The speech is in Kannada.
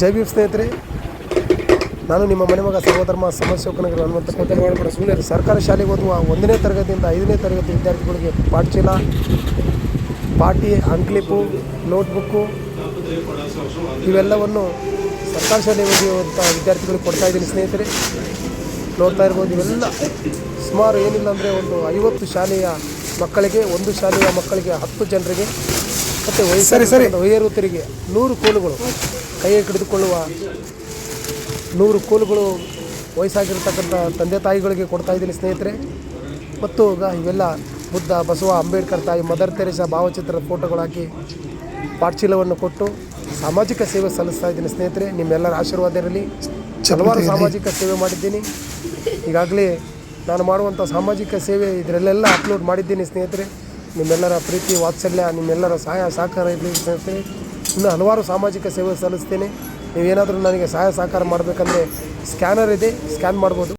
ಜೈ ಭೀಮ್ ಸ್ನೇಹಿತರೆ ನಾನು ನಿಮ್ಮ ಮನೆ ಮಗ ಸರ್ವಧರ್ಮ ಸಮಸ್ಯಕನಗರ ಹನುಮಂತ ಸುಮ್ಮನೆ ಸರ್ಕಾರಿ ಶಾಲೆಗೆ ಓದುವ ಒಂದನೇ ತರಗತಿಯಿಂದ ಐದನೇ ತರಗತಿ ವಿದ್ಯಾರ್ಥಿಗಳಿಗೆ ಪಾಠಶೀಲ ಪಾಟಿ ಅಂಕ್ಲಿಪು ನೋಟ್ಬುಕ್ಕು ಇವೆಲ್ಲವನ್ನು ಸರ್ಕಾರಿ ಶಾಲೆಗೆ ಓದಿರುವಂಥ ವಿದ್ಯಾರ್ಥಿಗಳಿಗೆ ಕೊಡ್ತಾ ಇದ್ದೀನಿ ಸ್ನೇಹಿತರೆ. ನೋಡ್ತಾ ಇರ್ಬೋದು ಇವೆಲ್ಲ ಸುಮಾರು ಏನಿಲ್ಲ ಅಂದರೆ ಒಂದು ಐವತ್ತು ಶಾಲೆಯ ಮಕ್ಕಳಿಗೆ ಒಂದು ಶಾಲೆಯ ಮಕ್ಕಳಿಗೆ ಹತ್ತು ಜನರಿಗೆ ಮತ್ತು ವಯಸ್ಸರಿ ಸರಿ. ವಯೋವೃತ್ತರಿಗೆ ನೂರು ಕೋಲುಗಳು. ಕೈಗೆ ಹಿಡಿದುಕೊಳ್ಳುವ ನೂರು ಕೋಲುಗಳು ವಯಸ್ಸಾಗಿರ್ತಕ್ಕಂಥ ತಂದೆ ತಾಯಿಗಳಿಗೆ ಕೊಡ್ತಾ ಇದ್ದೀನಿ ಸ್ನೇಹಿತರೆ. ಮತ್ತು ಈಗ ಇವೆಲ್ಲ ಬುದ್ಧ ಬಸವ ಅಂಬೇಡ್ಕರ್ ತಾಯಿ ಮದರ್ ತೆರೇಸಾ ಭಾವಚಿತ್ರದ ಫೋಟೋಗಳು ಹಾಕಿ ಪಾಠಶೀಲವನ್ನು ಕೊಟ್ಟು ಸಾಮಾಜಿಕ ಸೇವೆ ಸಲ್ಲಿಸ್ತಾ ಇದ್ದೀನಿ ಸ್ನೇಹಿತರೆ. ನಿಮ್ಮೆಲ್ಲರ ಆಶೀರ್ವಾದ ಇರಲಿ. ಹಲವಾರು ಸಾಮಾಜಿಕ ಸೇವೆ ಮಾಡಿದ್ದೀನಿ. ಈಗಾಗಲೇ ನಾನು ಮಾಡುವಂಥ ಸಾಮಾಜಿಕ ಸೇವೆ ಇದರಲ್ಲೆಲ್ಲ ಅಪ್ಲೋಡ್ ಮಾಡಿದ್ದೀನಿ ಸ್ನೇಹಿತರೆ. ನಿಮ್ಮೆಲ್ಲರ ಪ್ರೀತಿ ವಾತ್ಸಲ್ಯ ನಿಮ್ಮೆಲ್ಲರ ಸಹಾಯ ಸಹಕಾರ ಇರಲಿ ಸ್ನೇಹಿತರೆ. ಇನ್ನೂ ಹಲವಾರು ಸಾಮಾಜಿಕ ಸೇವೆ ಸಲ್ಲಿಸ್ತೇನೆ. ನೀವೇನಾದರೂ ನನಗೆ ಸಹಾಯ ಸಹಕಾರ ಮಾಡಬೇಕಂದ್ರೆ ಸ್ಕ್ಯಾನರ್ ಇದೆ ಸ್ಕ್ಯಾನ್ ಮಾಡ್ಬೋದು.